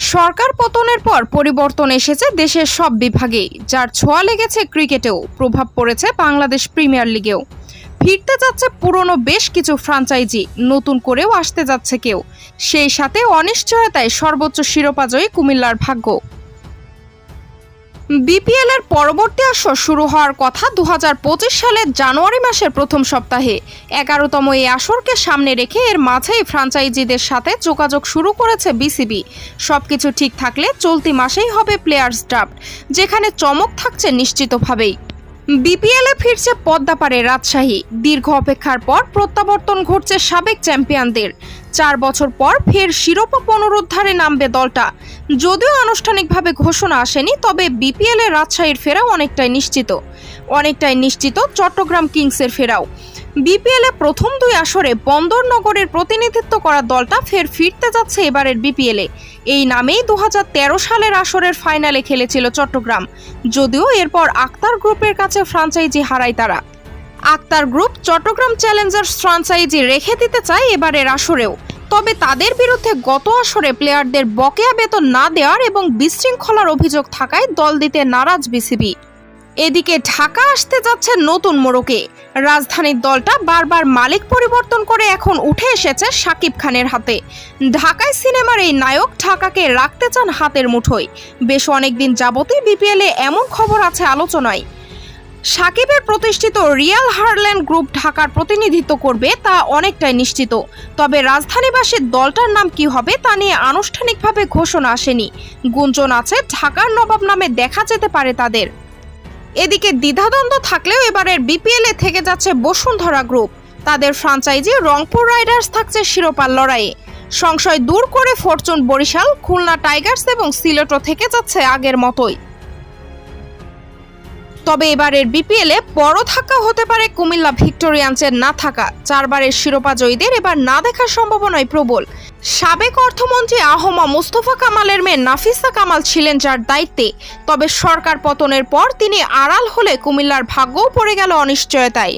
সরকার পতনের পর পরিবর্তন এসেছে দেশের সব বিভাগেই, যার ছোঁয়া লেগেছে ক্রিকেটেও, প্রভাব পড়েছে বাংলাদেশ প্রিমিয়ার লিগেও। ফিরতে যাচ্ছে পুরনো বেশ কিছু ফ্রাঞ্চাইজি, নতুন করেও আসতে যাচ্ছে কেউ। সেই সাথে অনিশ্চয়তায় সর্বোচ্চ শিরোপাজয়ী কুমিল্লার ভাগ্য। বিপিএল এর পরবর্তী আসর শুরু হওয়ার কথা দু হাজার পঁচিশ সালের জানুয়ারি মাসের প্রথম সপ্তাহে। এগারোতম এই আসরকে সামনে রেখে এর মাঝেই ফ্রাঞ্চাইজিদের সাথে যোগাযোগ শুরু করেছে বিসিবি সবকিছু ঠিক থাকলে চলতি মাসেই হবে প্লেয়ার্স ড্রাফট যেখানে চমক থাকছে নিশ্চিতভাবেই। বিপিএলে ফিরছে পদ্মাপাড়ে রাজশাহী। দীর্ঘ অপেক্ষার পর প্রত্যাবর্তন ঘটছে সাবেক চ্যাম্পিয়নদের। চার বছর পর ফের শিরোপা পুনরুদ্ধারে নামবে দলটা। যদিও আনুষ্ঠানিকভাবে ঘোষণা আসেনি, তবে বিপিএলে রাজশাহীর ফেরাও অনেকটাই নিশ্চিত। অনেকটাই নিশ্চিত চট্টগ্রাম কিংসের ফেরাও। বিপিএল প্রথম দুই আসরে বন্দরনগরের প্রতিনিধিত্ব করা দলটা ফের ফিরতে যাচ্ছে এবারের বিপিএল। এই নামেই দু হাজার তেরো সালের আসরের ফাইনালে খেলেছিল চট্টগ্রাম। যদিও এরপর আক্তার গ্রুপের কাছে ফ্রাঞ্চাইজি হারায় তারা। Akhtar group Chattogram challengers franchise রেখে দিতে চায় এবারের আসরেও। তবে তাদের বিরুদ্ধে গত আসরে প্লেয়ারদের বকেয়া বেতন না দেওয়ার এবং বিশৃঙ্খলার অভিযোগ থাকায় দল দিতে নারাজ বিসিবি। এদিকে ঢাকা আসতে যাচ্ছে নতুন মোড়কে। রাজধানীর দলটা বারবার মালিক পরিবর্তন করে এখন উঠে এসেছে সাকিব খানের হাতে। ঢাকায় সিনেমার এই নায়ক ঢাকাকে রাখতে চান হাতের মুঠোয়। বেশ অনেকদিন যাবতই বিপিএলে এমন খবর আছে আলোচনায়। সাকিবের প্রতিষ্ঠিত রিয়াল হারল্যান্ড গ্রুপ ঢাকার প্রতিনিধিত্ব করবে তা অনেকটাই নিশ্চিত। তবে রাজধানীবাসীর দলটার নাম কি হবে তা নিয়ে আনুষ্ঠানিকভাবে ঘোষণা আসেনি। গুঞ্জন আছে, ঢাকার নবাব নামে দেখা যেতে পারে তাদের। এদিকে দ্বিধাদ্বন্দ্ব থাকলেও এবারের বিপিএল এ থেকে যাচ্ছে বসুন্ধরা গ্রুপ। তাদের ফ্রাঞ্চাইজি রংপুর রাইডার্স থাকছে শিরোপার লড়াইয়ে। সংশয় দূর করে ফরচুন বরিশাল, খুলনা টাইগার্স এবং সিলেটও থেকে যাচ্ছে আগের মতোই। তবে এবারের বিপিএলে বড় ধাক্কা হতে পারে কুমিল্লা ভিক্টোরিয়ান্সের না থাকা। চারবারের শিরোপা জয়ীদের এবার না দেখার সম্ভাবনাই প্রবল। সাবেক অর্থমন্ত্রী আহমা মুস্তফা কামালের মেয়ে নাফিসা কামাল ছিলেন যার দায়িত্বে। তবে সরকার পতনের পর তিনি আড়াল হলে কুমিল্লার ভাগ্যও পড়ে গেল অনিশ্চয়তায়।